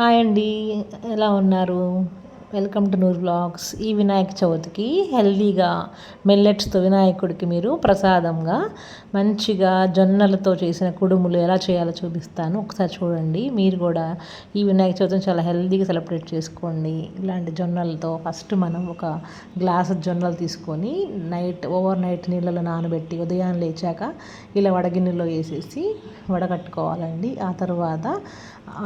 Hi అండి. ఎలా ఉన్నారు? వెల్కమ్ టు నూర్ బ్లాగ్స్ ఈ వినాయక చవితికి హెల్దీగా మిల్లెట్స్తో వినాయకుడికి మీరు ప్రసాదంగా మంచిగా జొన్నలతో చేసిన కుడుములు ఎలా చేయాలో చూపిస్తాను. ఒకసారి చూడండి. మీరు కూడా ఈ వినాయక చవితిని చాలా హెల్దీగా సెలబ్రేట్ చేసుకోండి. ఇలాంటి జొన్నలతో ఫస్ట్ మనం ఒక గ్లాస్ జొన్నలు తీసుకొని నైట్ ఓవర్ నైట్ నీళ్ళలో నానబెట్టి ఉదయం లేచాక ఇలా వడగిన్నెలో వేసేసి వడగట్టుకోవాలండి. ఆ తర్వాత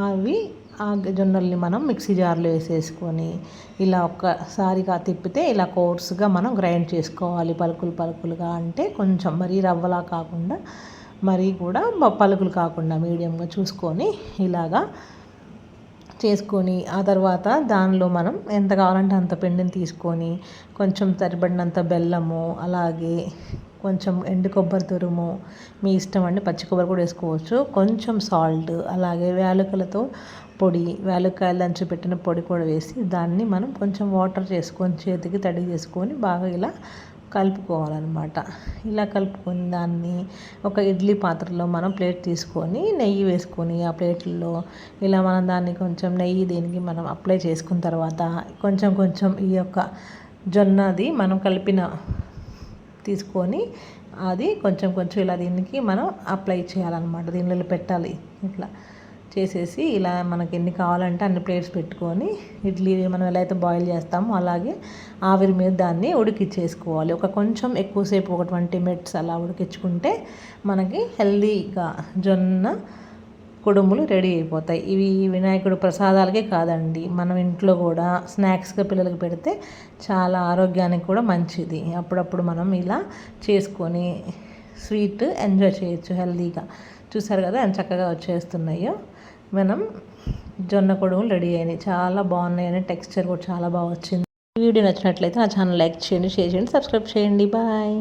అవి ఆ జొన్నల్ని మనం మిక్సీ జార్లో వేసేసుకొని ఇలా ఒక్కసారిగా తిప్పితే ఇలా కోర్స్గా మనం గ్రైండ్ చేసుకోవాలి. పలుకులు పలుకులుగా అంటే కొంచెం మరీ రవ్వలా కాకుండా మరీ కూడా పలుకులు కాకుండా మీడియంగా చూసుకొని ఇలాగా చేసుకొని ఆ తర్వాత దానిలో మనం ఎంత కావాలంటే అంత పిండిని తీసుకొని కొంచెం సరిపడినంత బెల్లము అలాగే కొంచెం ఎండు కొబ్బరి తురుము మీ ఇష్టం అండి పచ్చి కొబ్బరి కూడా వేసుకోవచ్చు. కొంచెం సాల్ట్ అలాగే వేలుకలతో పొడి వేలకాయలు దంచి పెట్టిన పొడి కూడా వేసి దాన్ని మనం కొంచెం వాటర్ చేసుకొని చేతికి తడి చేసుకొని బాగా ఇలా కలుపుకోవాలన్నమాట. ఇలా కలుపుకొని దాన్ని ఒక ఇడ్లీ పాత్రలో మనం ప్లేట్ తీసుకొని నెయ్యి వేసుకొని ఆ ప్లేట్లో ఇలా మనం దాన్ని కొంచెం నెయ్యి దీనికి మనం అప్లై చేసుకున్న తర్వాత కొంచెం కొంచెం ఈ యొక్క జొన్నది మనం కలిపిన తీసుకొని అది కొంచెం కొంచెం ఇలా దీనికి మనం అప్లై చేయాలన్నమాట. దీనిలో పెట్టాలి. ఇట్లా చేసేసి ఇలా మనకి ఎన్ని కావాలంటే అన్ని ప్లేట్స్ పెట్టుకొని ఇడ్లీ మనం ఎలా అయితే బాయిల్ చేస్తామో అలాగే ఆవిరి మీద దాన్ని ఉడికిచ్చేసుకోవాలి. ఒక కొంచెం ఎక్కువసేపు ఒక ట్వంటీ మినిట్స్ అలా ఉడికించుకుంటే మనకి హెల్దీగా జొన్న కుడుములు రెడీ అయిపోతాయి. ఇవి వినాయకుడు ప్రసాదాలకే కాదండి. మనం ఇంట్లో కూడా స్నాక్స్గా పిల్లలకి పెడితే చాలా ఆరోగ్యానికి కూడా మంచిది. అప్పుడప్పుడు మనం ఇలా చేసుకొని స్వీట్ ఎంజాయ్ చేయొచ్చు హెల్దీగా. చూసారు కదా ఎంత చక్కగా వచ్చేస్తున్నాయో. మనం జొన్న కొడుములు రెడీ అయినాయి. చాలా బాగున్నాయని టెక్స్చర్ కూడా చాలా బాగా వచ్చింది. వీడియో నచ్చినట్లయితే నా ఛానల్ లైక్ చేయండి షేర్ చేయండి సబ్స్క్రైబ్ చేయండి. బాయ్.